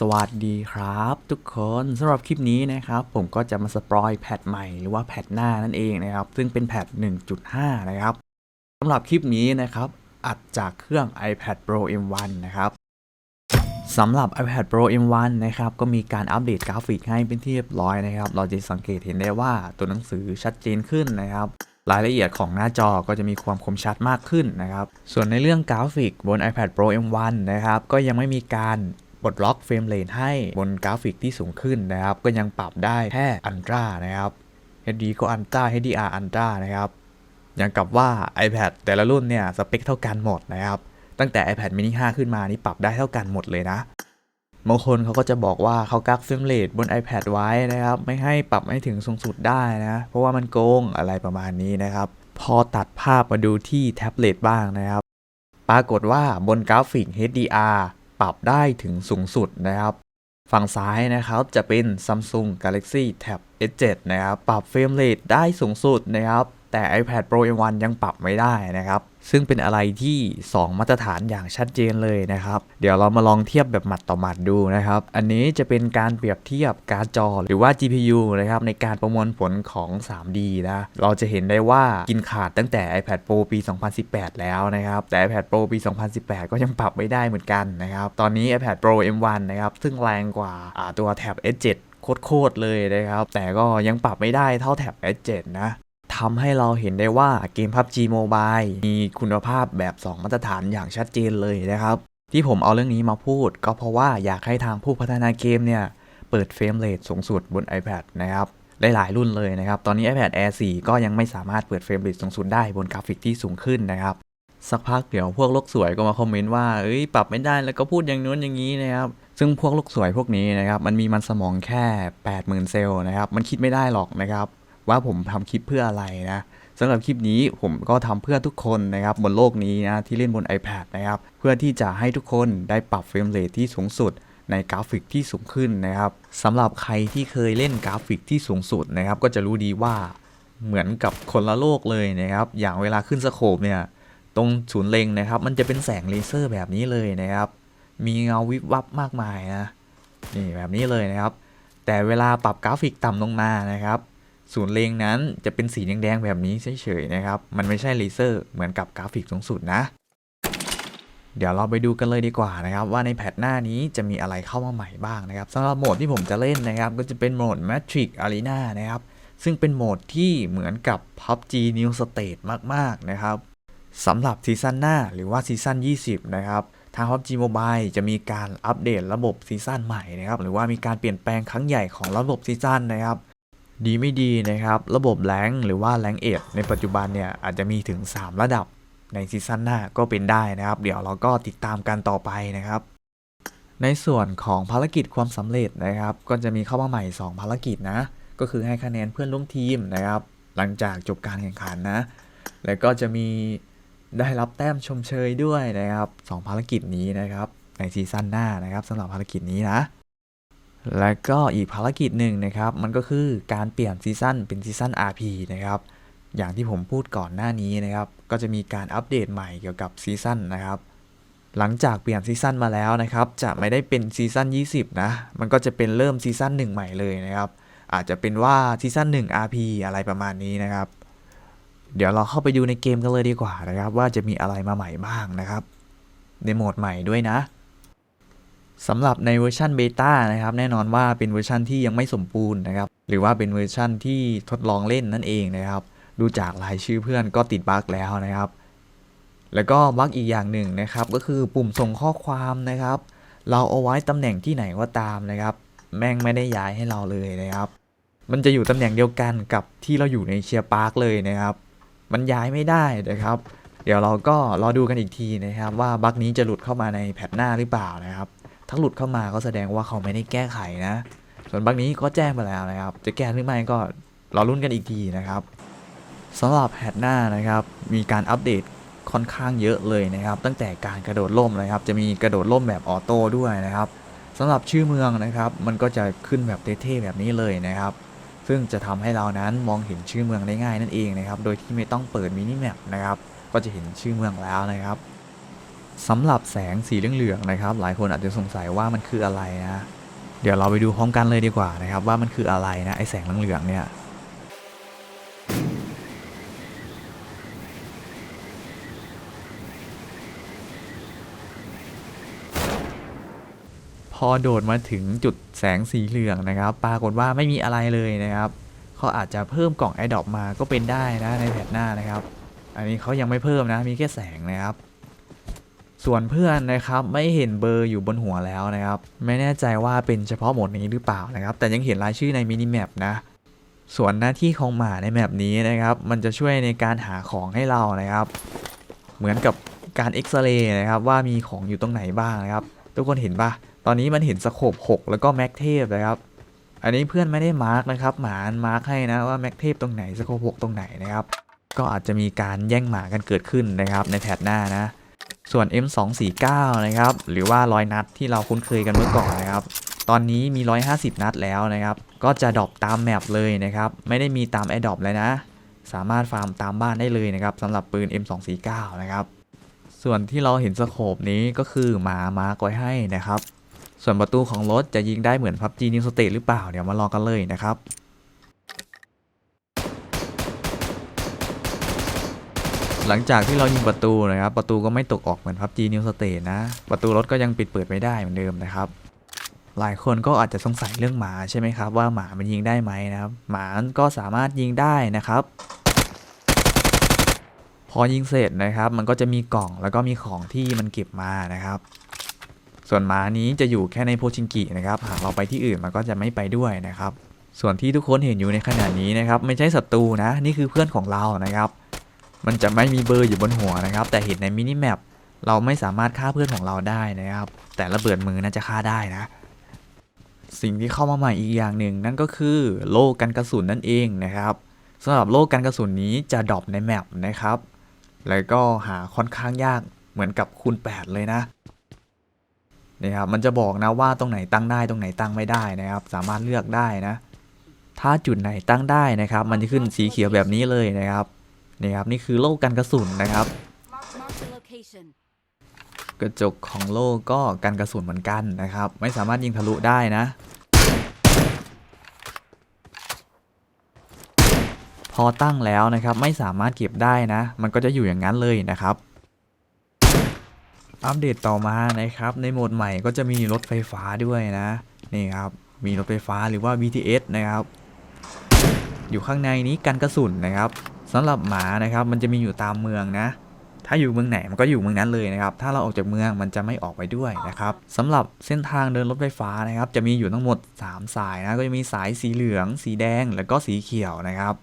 สวัสดีครับทุกคนสำหรับคลิปนี้นะครับ ผมก็จะมาสปอยแพทใหม่หรือว่าแพทหน้านั่นเองนะครับ ซึ่งเป็นแพท 1.5 นะครับสำหรับคลิปนี้นะครับ อัดจากเครื่อง iPad Pro M1 นะครับสำหรับ iPad Pro M1 นะครับ ก็มีการอัปเดตกราฟิกให้เป็นที่เรียบร้อยนะครับ เราจะสังเกตเห็นได้ว่าตัวหนังสือชัดเจนขึ้นนะครับรายละเอียดของหน้าจอก็จะมีความคมชัดมากขึ้นนะครับ ส่วนในเรื่องกราฟิกบน iPad Pro M1 นะครับ ก็ยังไม่มีการ ปลดล็อกเฟรมเรทให้บนกราฟิกที่สูงขึ้นนะครับ ก็ยังปรับได้แค่อันตรานะครับ HD ก็อันตรา HDR อันตรานะครับอย่างกับว่า iPad แต่ละรุ่นเนี่ยสเปคเท่ากันหมดนะครับ ตั้งแต่ iPad mini 5 ขึ้นมานี่ปรับได้เท่ากันหมดเลยนะบางคนเขาก็จะบอกว่าเขากักเฟรมเรทบน iPad ไว้นะครับ ไม่ให้ปรับให้ถึงสูงสุดได้นะ เพราะว่ามันโกงอะไรประมาณนี้นะครับ พอตัดภาพมาดูที่แท็บเล็ตบ้างนะครับ ปรากฏว่าบนกราฟิก HDR ปรับได้ถึงสูงสุดนะครับ ฝั่งซ้ายนะครับจะเป็น Samsung Galaxy Tab S7 นะครับ ปรับเฟรมเรทได้สูงสุดนะครับ แต่ iPad Pro M1 ยังปรับไม่ได้นะครับ ซึ่งเป็นอะไรที่ 2 มาตรฐานอย่างชัดเจนเลยนะครับ เดี๋ยวเรามาลองเทียบแบบหมัดต่อหมัดดูนะครับ อันนี้จะเป็นการเปรียบเทียบการ์ดจอหรือว่า GPU นะครับในการประมวลผลของ 3D นะ เราจะเห็นได้ว่ากินขาดตั้งแต่ iPad Pro ปี 2018 แล้วนะครับ แต่ iPad Pro ปี 2018 ก็ยังปรับไม่ได้เหมือนกันนะครับ ตอนนี้ iPad Pro M1 นะครับ ซึ่งแรงกว่าาตัว Tab S7 โคตรๆเลยนะครับ แต่ก็ยังปรับไม่ได้เท่า Tab S7 นะ ทำให้เราเห็นได้ว่าเกม PUBG Mobile มีคุณภาพแบบ 2 มาตรฐานอย่างชัดเจนเลยนะครับ ที่ผมเอาเรื่องนี้มาพูด ก็เพราะว่าอยากให้ทางผู้พัฒนาเกมเนี่ย เปิดเฟรมเรทสูงสุดบน iPad นะครับหลายๆรุ่นเลยนะครับ ตอนนี้ iPad Air 4 ก็ยังไม่สามารถเปิดเฟรมเรทสูงสุดได้บนกราฟิกที่สูงขึ้นนะครับ สักพักเดี๋ยวพวกโลกสวยก็มาคอมเมนต์ว่าเอ้ยปรับไม่ได้แล้วก็พูดอย่างนู้นอย่างนี้นะครับซึ่งพวกโลกสวยพวกนี้นะครับมันมีมันสมองแค่ 80,000 เซลล์นะครับมันคิดไม่ได้หรอกนะครับ ว่าผมทำคลิปเพื่ออะไรนะสำหรับคลิปนี้ผมก็ทำเพื่อทุกคนนะครับบนโลกนี้นะที่เล่นบน iPad นะครับเพื่อที่จะให้ทุกคนได้ปรับเฟรมเรทที่สูงสุดในกราฟิกที่สูงขึ้นนะครับสำหรับใครที่เคยเล่นกราฟิกที่สูงสุดนะครับก็จะรู้ดีว่าเหมือนกับคนละโลกเลยนะครับอย่างเวลาขึ้นสโคปเนี่ยตรงศูนย์เล็งนะครับ มันจะเป็นแสงเลเซอร์แบบนี้เลยนะครับ มีเงาวิบวับมากมายนะนี่แบบนี้เลยนะครับ แต่เวลาปรับกราฟิกต่ำลงมานะครับ ศูนย์เลงนั้นจะเป็นสีแดงๆแบบนี้เฉยๆนะครับ มันไม่ใช่เลเซอร์เหมือนกับกราฟิกสูงสุดนะ เดี๋ยวเราไปดูกันเลยดีกว่านะครับ ว่าในแพทหน้านี้จะมีอะไรเข้ามาใหม่บ้างนะครับสำหรับโหมดที่ผมจะเล่นนะครับ ก็จะเป็นโหมด Matrix Arena นะครับ ซึ่งเป็นโหมดที่เหมือนกับ PUBG New State มากๆนะครับสำหรับซีซั่นหน้าหรือว่าซีซั่น20 นะครับทาง PUBG Mobile จะมีการอัปเดตระบบซีซั่นใหม่นะครับ หรือว่ามีการเปลี่ยนแปลงครั้งใหญ่ของระบบซีซั่นนะครับ ดีไม่ดีนะครับ ระบบแรงหรือว่าแรงเอดในปัจจุบันเนี่ยอาจจะมีถึง 3 ระดับในซีซั่นหน้าก็เป็นได้นะครับ เดี๋ยวเราก็ติดตามกันต่อไปนะครับ ในส่วนของภารกิจความสำเร็จนะครับ ก็จะมีเข้ามาใหม่ 2 ภารกิจนะ ก็คือให้คะแนนเพื่อนร่วมทีมนะครับ หลังจากจบการแข่งขันนะ แล้วก็จะมีได้รับแต้มชมเชยด้วยนะครับสองภารกิจนี้นะครับ ในซีซั่นหน้านะครับสำหรับภารกิจนี้นะ และก็อีกภารกิจหนึ่งนะครับ มันก็คือการเปลี่ยนซีซั่นเป็นซีซั่น RP นะครับ อย่างที่ผมพูดก่อนหน้านี้นะครับ ก็จะมีการอัปเดตใหม่เกี่ยวกับซีซั่นนะครับ หลังจากเปลี่ยนซีซั่นมาแล้วนะครับ จะไม่ได้เป็นซีซั่น20 นะ มันก็จะเป็นเริ่มซีซั่น1 ใหม่เลยนะครับ อาจจะเป็นว่าซีซั่น1 RP อะไรประมาณนี้นะครับ เดี๋ยวเราเข้าไปดูในเกมกันเลยดีกว่านะครับ ว่าจะมีอะไรมาใหม่บ้างนะครับ ในโหมดใหม่ด้วยนะ สำหรับในเวอร์ชันเบต้านะครับแน่นอนว่าเป็นเวอร์ชันที่ยังไม่สมบูรณ์นะครับหรือว่าเป็นเวอร์ชันที่ทดลองเล่นนั่นเองนะครับดูจากรายชื่อเพื่อนก็ติดบั๊กแล้วนะครับ แล้วก็บั๊กอีกอย่างหนึ่งนะครับก็คือปุ่มส่งข้อความนะครับ เราเอาไว้ตำแหน่งที่ไหนก็ตามนะครับ แม่งไม่ได้ย้ายให้เราเลยนะครับ มันจะอยู่ตำแหน่งเดียวกันกับที่เราอยู่ในเชียร์พาร์คเลยนะครับ มันย้ายไม่ได้นะครับ เดี๋ยวเราก็รอดูกันอีกทีนะครับ ว่าบั๊กนี้จะหลุดเข้ามาในแพทหน้าหรือเปล่านะครับ ถ้าหลุดเข้ามาก็แสดงว่าเขาไม่ได้แก้ไขนะ ส่วนบั๊กนี้ก็แจ้งไปแล้วนะครับ จะแก้หรือไม่ก็รอรุ่นกันอีกทีนะครับสำหรับแพทหน้านะครับ มีการอัปเดตค่อนข้างเยอะเลยนะครับ ตั้งแต่การกระโดดล่มนะครับ จะมีกระโดดล่มแบบออโต้ด้วยนะครับสำหรับชื่อเมืองนะครับ มันก็จะขึ้นแบบเท่ๆแบบนี้เลยนะครับ ซึ่งจะทำให้เรานั้นมองเห็นชื่อเมืองได้ง่ายนั่นเองนะครับ โดยที่ไม่ต้องเปิดมินิแมปนะครับ ก็จะเห็นชื่อเมืองแล้วนะครับ สำหรับแสงสีเหลืองๆนะครับ หลายคนอาจจะสงสัยว่ามันคืออะไรนะ เดี๋ยวเราไปดูพร้อมกันเลยดีกว่านะครับ ว่ามันคืออะไรนะไอแสงเหลืองๆเนี่ยพอโดดมาถึงจุดแสงสีเหลืองนะครับ ปรากฏว่าไม่มีอะไรเลยนะครับเขาอาจจะเพิ่มกล่องไอดอปมาก็เป็นได้นะในแพทหน้านะครับ อันนี้เขายังไม่เพิ่มนะมีแค่แสงนะครับ ส่วนเพื่อนนะครับไม่เห็นเบอร์อยู่บนหัวแล้วนะครับ ไม่แน่ใจว่าเป็นเฉพาะหมดนี้หรือเปล่านะครับ แต่ยังเห็นรายชื่อในมินิแมปนะ ส่วนหน้าที่ของหมาในแมปนี้นะครับ มันจะช่วยในการหาของให้เรานะครับ เหมือนกับการเอ็กซเรย์นะครับว่ามีของอยู่ตรงไหนบ้างนะครับ ทุกคนเห็นปะตอนนี้มันเห็นสโคป6แล้วก็แม็กเทพนะครับอันนี้เพื่อนไม่ได้มาร์กนะครับหมามาร์กให้นะว่าแม็กเทพตรงไหนสโคป6ตรงไหนนะครับก็อาจจะมีการแย่งหมากันเกิดขึ้นนะครับในแพทหน้านะ ส่วน M249 นะครับ หรือว่าร้อยนัดที่เราคุ้นเคยกันเมื่อก่อนนะครับ ตอนนี้มี 150 นัดแล้วนะครับ ก็จะดรอปตามแมปเลยนะครับ ไม่ได้มีตามแอดดอปเลยนะ สามารถฟาร์มตามบ้านได้เลยนะครับสำหรับปืน M249 นะครับ ส่วนที่เราเห็นสโคปนี้ก็คือมามาร์กไว้ให้นะครับ ส่วนประตูของรถจะยิงได้เหมือน PUBG New State หรือเปล่าเดี๋ยวมาลองกันเลยนะครับ หลังจากที่เรายิงประตูนะครับ ประตูก็ไม่ตกออกเหมือน PUBG New State นะ ประตูรถก็ยังปิดเปิดไม่ได้เหมือนเดิมนะครับ หลายคนก็อาจจะสงสัยเรื่องหมาใช่ไหมครับ ว่าหมามันยิงได้ไหมนะครับ หมาก็สามารถยิงได้นะครับ พอยิงเสร็จนะครับ มันก็จะมีกล่องแล้วก็มีของที่มันเก็บมานะครับส่วนหมานี้จะอยู่แค่ในโพชิงกินะครับ หากเราไปที่อื่นมันก็จะไม่ไปด้วยนะครับ ส่วนที่ทุกคนเห็นอยู่ในขณะนี้นะครับ ไม่ใช่ศัตรูนะ นี่คือเพื่อนของเรานะครับ มันจะไม่มีเบอร์อยู่บนหัวนะครับ แต่เห็นในมินิแมปเราไม่สามารถฆ่าเพื่อนของเราได้นะครับ แต่ระเบิดมือน่าจะฆ่าได้นะ สิ่งที่เข้ามาใหม่อีกอย่างหนึ่งนั่นก็คือโล่กันกระสุนนั่นเองนะครับสำหรับโล่กันกระสุนนี้จะดรอปในแมปนะครับ แล้วก็หาค่อนข้างยากเหมือนกับคูณ 8 เลยนะนี่ครับมันจะบอกนะว่าตรงไหนตั้งได้ตรงไหนตั้งไม่ได้นะครับ สามารถเลือกได้นะ ถ้าจุดไหนตั้งได้นะครับ มันจะขึ้นสีเขียวแบบนี้เลยนะครับ นี่ครับนี่คือโล่กันกระสุนนะครับ Mark the location. กระจกของโล่ก็กันกระสุนเหมือนกันนะครับ ไม่สามารถยิงทะลุได้นะ พอตั้งแล้วนะครับไม่สามารถเก็บได้นะ มันก็จะอยู่อย่างนั้นเลยนะครับ อัปเดตต่อมานะครับ ในโหมดใหม่ก็จะมีรถไฟฟ้าด้วยนะนี่ครับมีรถไฟฟ้าหรือว่า BTS นะครับ อยู่ข้างในนี้กันกระสุนนะครับ สำหรับหมานะครับมันจะมีอยู่ตามเมืองนะถ้าอยู่เมืองไหนมันก็อยู่เมืองนั้นเลยนะครับ ถ้าเราออกจากเมืองมันจะไม่ออกไปด้วยนะครับสำหรับเส้นทางเดินรถไฟฟ้านะครับ จะมีอยู่ทั้งหมด 3 สายนะ ก็จะมีสายสีเหลือง สีแดง แล้วก็สีเขียวนะครับ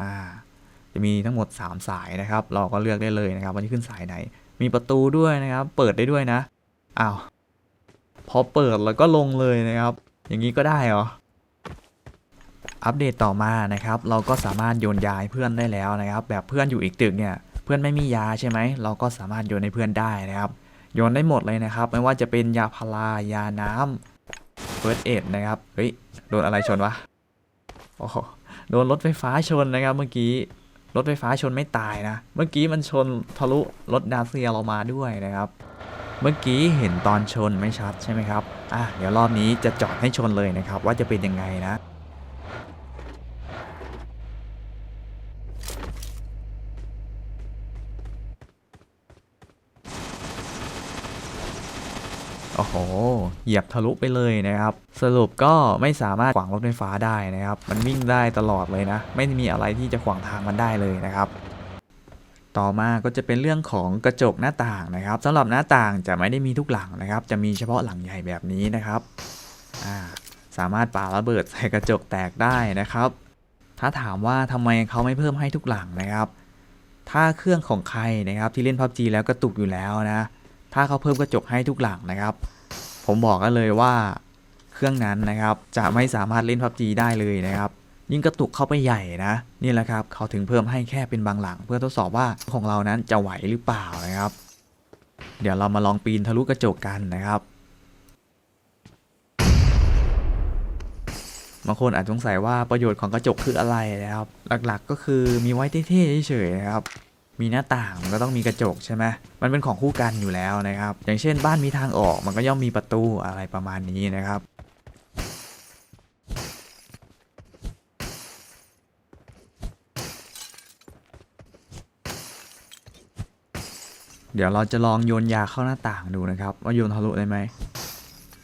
อ่า จะมีทั้งหมด 3 สายนะครับ เราก็เลือกได้เลยนะครับว่าจะขึ้นสายไหน มีประตูด้วยนะครับ เปิดได้ด้วยนะ อ้าว พอเปิดแล้วก็ลงเลยนะครับ อย่างนี้ก็ได้เหรอ อัปเดตต่อมานะครับ เราก็สามารถโยนยาให้เพื่อนได้แล้วนะครับ แบบเพื่อนอยู่อีกตึกเนี่ย เพื่อนไม่มียาใช่ไหม เราก็สามารถโยนให้เพื่อนได้นะครับ โยนได้หมดเลยนะครับ ไม่ว่าจะเป็นยาพารายาน้ำเฟิร์สเอดนะครับ เฮ้ย โดนอะไรชนวะ โอ้โหโดนรถไฟฟ้าชนนะครับ เมื่อกี้ รถไฟฟ้าชนไม่ตายนะ เมื่อกี้มันชนทะลุรถดาเซียเรามาด้วยนะครับ เมื่อกี้เห็นตอนชนไม่ชัดใช่ไหมครับ อะ เดี๋ยวรอบนี้จะจอดให้ชนเลยนะครับ ว่าจะเป็นยังไงนะ โอ้โหเหยียบทะลุไปเลยนะครับ สรุปก็ไม่สามารถขวางรถไฟฟ้าได้นะครับ มันวิ่งได้ตลอดเลยนะ ไม่มีอะไรที่จะขวางทางมันได้เลยนะครับต่อมาก็จะเป็นเรื่องของกระจกหน้าต่างนะครับสำหรับหน้าต่างจะไม่ได้มีทุกหลังนะครับ จะมีเฉพาะหลังใหญ่แบบนี้นะครับาสามารถปาระเบิดใส่กระจกแตกได้นะครับ ถ้าถามว่าทำไมเขาไม่เพิ่มให้ทุกหลังนะครับ ถ้าเครื่องของใครนะครับที่เล่น PUBG แล้วกระตุกอยู่แล้วนะถ้าเขาเพิ่มกระจกให้ทุกหลังนะครับ ผมบอกกันเลยว่าเครื่องนั้นนะครับจะไม่สามารถเล่น PUBG ได้เลยนะครับ ยิ่งกระตุกเข้าไปใหญ่นะนี่แหละครับเขาถึงเพิ่มให้แค่เป็นบางหลัง เพื่อทดสอบว่าของเรานั้นจะไหวหรือเปล่านะครับ เดี๋ยวเรามาลองปีนทะลุกระจกกันนะครับบางคนอาจสงสัยว่าประโยชน์ของกระจกคืออะไรนะครับ หลักๆก็คือมีไว้เท่ๆเฉยๆนะครับ มีหน้าต่างมันก็ต้องมีกระจกใช่ไหมมันเป็นของคู่กันอยู่แล้วนะครับ อย่างเช่นบ้านมีทางออกมันก็ย่อมมีประตูอะไรประมาณนี้นะครับเดี๋ยวเราจะลองโยนยาเข้าหน้าต่างดูนะครับว่าโยนทะลุได้ไหม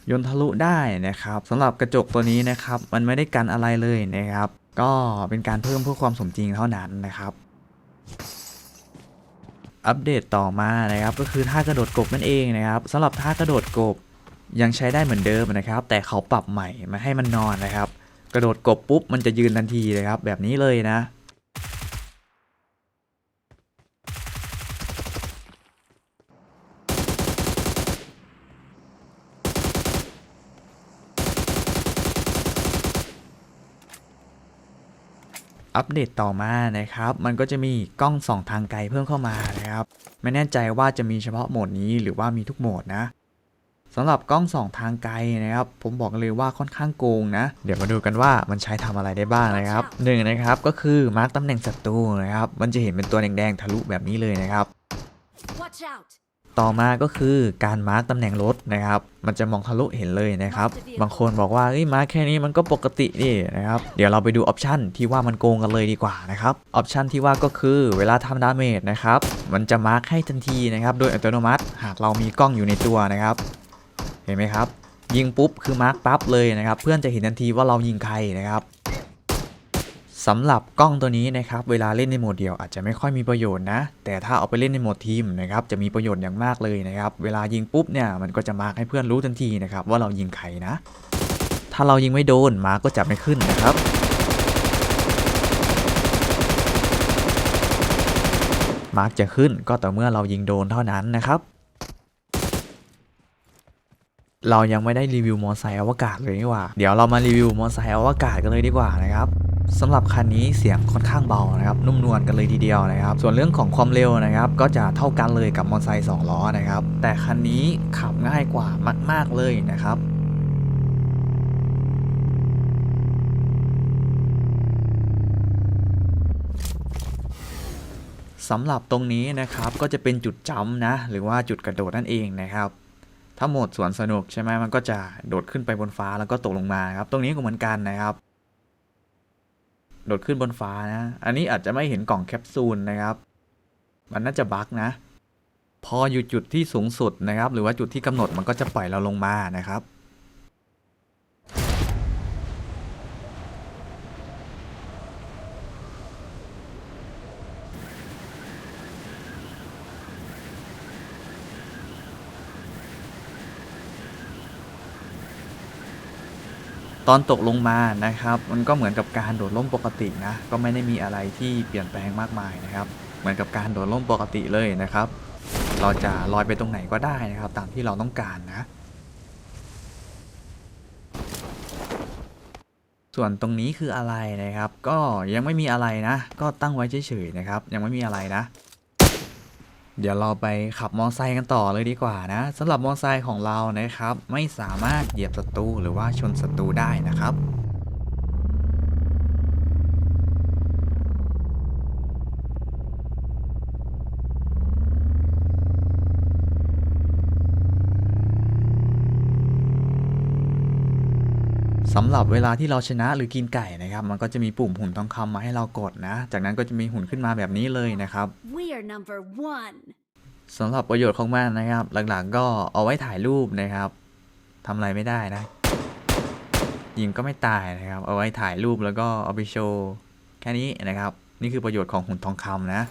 โยนทะลุได้นะครับสำหรับกระจกตัวนี้นะครับ มันไม่ได้กันอะไรเลยนะครับ ก็เป็นการเพิ่มเพื่อความสมจริงเท่านั้นนะครับ อัปเดตต่อมานะครับก็คือท่ากระโดดกบนั่นเองนะครับสำหรับท่ากระโดดกบยังใช้ได้เหมือนเดิมนะครับ แต่เขาปรับใหม่มาให้มันนอนนะครับ กระโดดกบปุ๊บมันจะยืนทันทีเลยครับ แบบนี้เลยนะ อัปเดตต่อมานะครับ มันก็จะมีกล้องส่องทางไกลเพิ่มเข้ามานะครับ ไม่แน่ใจว่าจะมีเฉพาะโหมดนี้หรือว่ามีทุกโหมดนะสำหรับกล้องส่องทางไกลนะครับ ผมบอกเลยว่าค่อนข้างโกงนะ เดี๋ยวมาดูกันว่ามันใช้ทำอะไรได้บ้างนะครับหนึ่งนะครับก็คือมาร์กตำแหน่งศัตรูนะครับ มันจะเห็นเป็นตัวแดงๆทะลุแบบนี้เลยนะครับ Watch out! ต่อมาก็คือการมาร์กตำแหน่งรถนะครับ มันจะมองทะลุเห็นเลยนะครับ บางคนบอกว่าเอ้ยมาร์กแค่นี้มันก็ปกตินี่นะครับ เดี๋ยวเราไปดูออปชันที่ว่ามันโกงกันเลยดีกว่านะครับ ออปชันที่ว่าก็คือเวลาทำดาเมจนะครับ มันจะมาร์กให้ทันทีนะครับ โดยอัตโนมัติ หากเรามีกล้องอยู่ในตัวนะครับ เห็นไหมครับ ยิงปุ๊บคือมาร์กปั๊บเลยนะครับ เพื่อนจะเห็นทันทีว่าเรายิงใครนะครับ สำหรับกล้องตัวนี้นะครับเวลาเล่นในโหมดเดียวอาจจะไม่ค่อยมีประโยชน์นะ แต่ถ้าเอาไปเล่นในโหมดทีมนะครับจะมีประโยชน์อย่างมากเลยนะครับเวลายิงปุ๊บเนี่ยมันก็จะมาร์กให้เพื่อนรู้ทันทีนะครับว่าเรายิงใครนะ ถ้าเรายิงไม่โดนมาร์กก็จะไม่ขึ้นนะครับมาร์กจะขึ้นก็ต่อเมื่อเรายิงโดนเท่านั้นนะครับเรายังไม่ได้รีวิวมอเตอร์ไซค์อวกาศเลยนี่ว่า เดี๋ยวเรามารีวิวมอเตอร์ไซค์อวกาศกันเลยดีกว่านะครับ สำหรับคันนี้เสียงค่อนข้างเบานะครับนุ่มนวลกันเลยทีเดียวนะครับ ส่วนเรื่องของความเร็วนะครับก็จะเท่ากันเลยกับมอเตอร์ไซค์2ล้อนะครับ แต่คันนี้ขับง่ายกว่ามาก ๆเลยนะครับสำหรับตรงนี้นะครับก็จะเป็นจุดจัมป์นะ หรือว่าจุดกระโดดนั่นเองนะครับ ถ้าหมดสวนสนุกใช่ไหมมันก็จะโดดขึ้นไปบนฟ้าแล้วก็ตกลงมาครับ ตรงนี้ก็เหมือนกันนะครับ โดดขึ้นบนฟ้านะ อันนี้อาจจะไม่เห็นกล่องแคปซูลนะครับ มันน่าจะบั๊กนะ พออยู่จุดที่สูงสุดนะครับ หรือว่าจุดที่กำหนดมันก็จะปล่อยเราลงมานะครับ ตอนตกลงมานะครับ มันก็เหมือนกับการโดดร่มปกตินะ ก็ไม่ได้มีอะไรที่เปลี่ยนแปลงมากมายนะครับ เหมือนกับการโดดร่มปกติเลยนะครับ เราจะลอยไปตรงไหนก็ได้นะครับ ตามที่เราต้องการนะ ส่วนตรงนี้คืออะไรนะครับ ก็ยังไม่มีอะไรนะ ก็ตั้งไว้เฉยๆนะครับ ยังไม่มีอะไรนะ เดี๋ยวเราไปขับมอไซค์กันต่อเลยดีกว่านะสำหรับมอไซค์ของเรานะครับ ไม่สามารถเหยียบศัตรูหรือว่าชนศัตรูได้นะครับ สำหรับเวลาที่เราชนะหรือกินไก่นะครับ มันก็จะมีปุ่มหุ่นทองคำมาให้เรากดนะ จากนั้นก็จะมีหุ่นขึ้นมาแบบนี้เลยนะครับ We are number one. สำหรับประโยชน์ของมันนะครับ หลังๆก็เอาไว้ถ่ายรูปนะครับทำอะไรไม่ได้นะ ยิงก็ไม่ตายนะครับ เอาไว้ถ่ายรูปแล้วก็เอาไปโชว์แค่นี้นะครับ นี่คือประโยชน์ของหุ่นทองคำนะ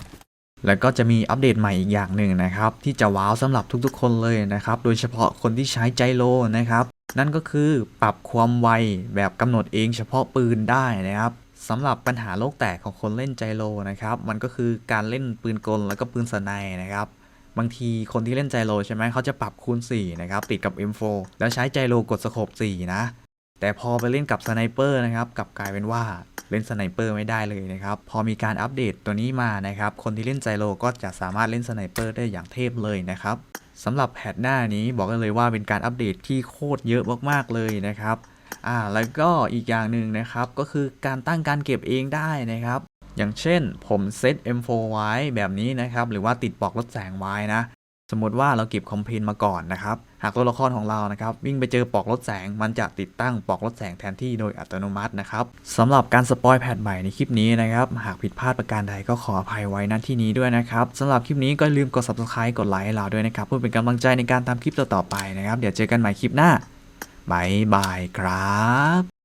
แล้วก็จะมีอัปเดตใหม่อีกอย่างหนึ่งนะครับ ที่จะว้าวสำหรับทุกๆ คนเลยนะครับ โดยเฉพาะคนที่ใช้ไจโรนะครับ นั่นก็คือปรับความไวแบบกำหนดเองเฉพาะปืนได้นะครับสำหรับปัญหาโลกแตกของคนเล่นไจโรนะครับ มันก็คือการเล่นปืนกลแล้วก็ปืนสไนนะครับ บางทีคนที่เล่นไจโรใช่ไหมเขาจะปรับคูณ 4 นะครับ ติดกับ M4 แล้วใช้ไจโรกดสโคป4 นะ แต่พอไปเล่นกับสไนเปอร์นะครับกลับกลายเป็นว่าเล่นสไนเปอร์ไม่ได้เลยนะครับ พอมีการอัปเดตตัวนี้มานะครับ คนที่เล่นไจโรก็จะสามารถเล่นสไนเปอร์ได้อย่างเทพเลยนะครับ สำหรับแพทหน้านี้บอกกันเลยว่าเป็นการอัปเดตที่โคตรเยอะมากๆเลยนะครับอ่าแล้วก็อีกอย่างหนึ่งนะครับก็คือการตั้งการเก็บเองได้นะครับ อย่างเช่นผมเซต M4 ไว้แบบนี้นะครับหรือว่าติดปลอกลดแสงไว้นะ สมมติว่าเราเก็บคอมเพนมาก่อนนะครับ หากตัวละครของเรานะครับ วิ่งไปเจอปลอกลดแสง มันจะติดตั้งปลอกลดแสงแทนที่โดยอัตโนมัตินะครับสำหรับการสปอยแพทใหม่ในคลิปนี้นะครับ หากผิดพลาดประการใดก็ขออภัยไว้ณที่นี้ด้วยนะครับสำหรับคลิปนี้ก็ลืมกด subscribe กดไลค์เราด้วยนะครับเพื่อเป็นกำลังใจในการทำคลิปต่อๆไปนะครับ เดี๋ยวเจอกันใหม่คลิปหน้าบายบายครับ